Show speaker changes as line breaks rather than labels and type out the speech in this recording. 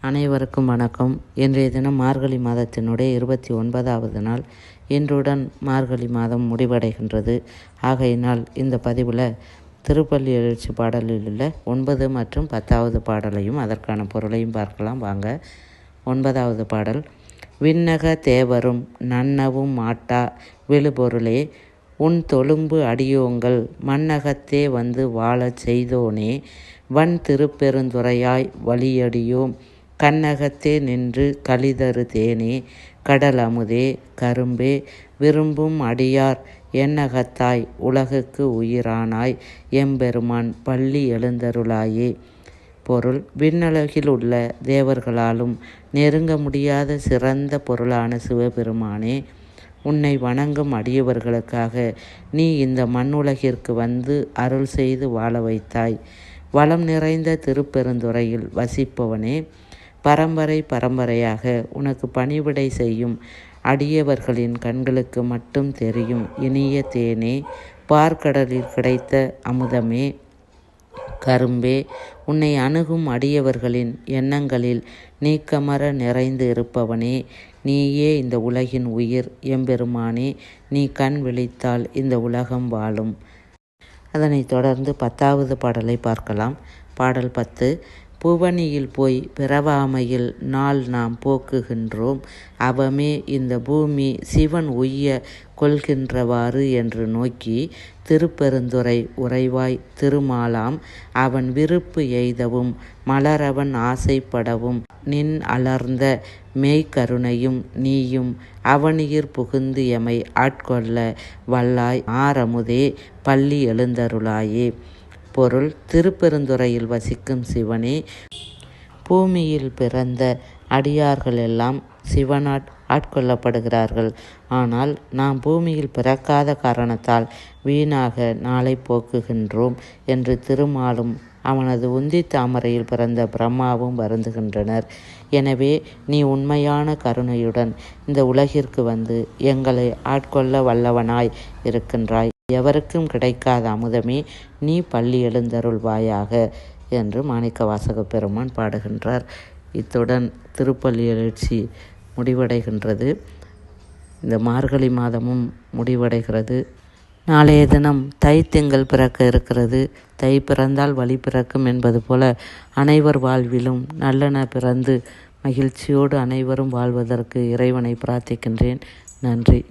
அனைவருக்கும் வணக்கம். இன்றைய தினம் மார்கழி மாதத்தினுடைய இருபத்தி ஒன்பதாவது நாள். இன்றுடன் மார்கழி மாதம் முடிவடைகின்றது. ஆகையினால் இந்த பதிவில் திருப்பள்ளி எழுச்சி பாடலில் உள்ள ஒன்பது மற்றும் பத்தாவது பாடலையும் அதற்கான பொருளையும் பார்க்கலாம். வாங்க. ஒன்பதாவது பாடல். விண்ணக தேவரும் நன்னவும் மாட்டா விழுபொருளே உன் தொழும்பு அடியோங்கள் மண்ணகத்தே வந்து வாழச் செய்தோனே வன் திருப்பெருந்துறையாய் வழியடியோம். கண்ணகத்தே நின்று கலிதரு தேனே கடல் அமுதே கரும்பே விரும்பும் அடியார் எண்ணகத்தாய் உலகுக்கு உயிரானாய் எம்பெருமான் பள்ளி எழுந்தருளாயே. பொருள் விண்ணலகில் உள்ள தேவர்களாலும் நெருங்க முடியாத சிறந்த பொருளான சிவபெருமானே உன்னை வணங்கும் அடியவர்களுக்காக நீ இந்த மண்ணுலகிற்கு வந்து அருள் செய்து வாழ வைத்தாய். வளம் நிறைந்த திருப்பெருந்துறையில் வசிப்பவனே பரம்பரை பரம்பரையாக உனக்கு பணிவிடை செய்யும் அடியவர்களின் கண்களுக்கு மட்டும் தெரியும். இனிய தேனே பார்க்கடலில் கிடைத்த அமுதமே கரும்பே உன்னை அணுகும் அடியவர்களின் எண்ணங்களில் நீக்கமர நிறைந்து இருப்பவனே நீயே இந்த உலகின் உயிர். எம்பெருமானே நீ கண் விழித்தால் இந்த உலகம் வாழும். அதனைத் தொடர்ந்து பத்தாவது பாடலை பார்க்கலாம். பாடல் பத்து புவனியில் போய் பிறவாமையில் நாள் நாம் போக்குகின்றோம். அவமே இந்த பூமி சிவன் உய்ய கொள்கின்றவாறு என்று நோக்கி திருப்பெருந்துறை உறைவாய் திருமாலாம் அவன் விருப்பு எய்தவும் மலரவன் ஆசைப்படவும் நின் அலர்ந்த மெய்கருணையும் நீயும் அவனியிர் புகுந்து எமை ஆட்கொள்ள வல்லாய் ஆரமுதே பள்ளி எழுந்தருளாயே. பொருள் திருப்பெருந்துறையில் வசிக்கும் சிவனே. பூமியில் பிறந்த அடியார்கள் எல்லாம் சிவனால் ஆட்கொள்ளப்படுகிறார்கள். ஆனால் நாம் பூமியில் பிறக்காத காரணத்தால் வீணாக நாளை போக்குகின்றோம் என்று திருமாலும் அவனது உந்தி தாமரையில் பிறந்த பிரம்மாவும் வருந்துகின்றனர். எனவே நீ உண்மையான கருணையுடன் இந்த உலகிற்கு வந்து எங்களை ஆட்கொள்ள வல்லவனாய் இருக்கின்றாய். எவருக்கும் கிடைக்காத அமுதமே நீ பள்ளி எழுந்தருள்வாயாக என்று மாணிக்க வாசக பெருமான் பாடுகின்றார். இத்துடன் திருப்பள்ளி எழுச்சி முடிவடைகின்றது. இந்த மார்கழி மாதமும் முடிவடைகிறது. நாளைய தினம் தை திங்கள் பிறக்க இருக்கிறது. தை பிறந்தால் வழி பிறக்கும் என்பது போல அனைவர் வாழ்விலும் நல்லென பிறந்து மகிழ்ச்சியோடு அனைவரும் வாழ்வதற்கு இறைவனை பிரார்த்திக்கின்றேன். நன்றி.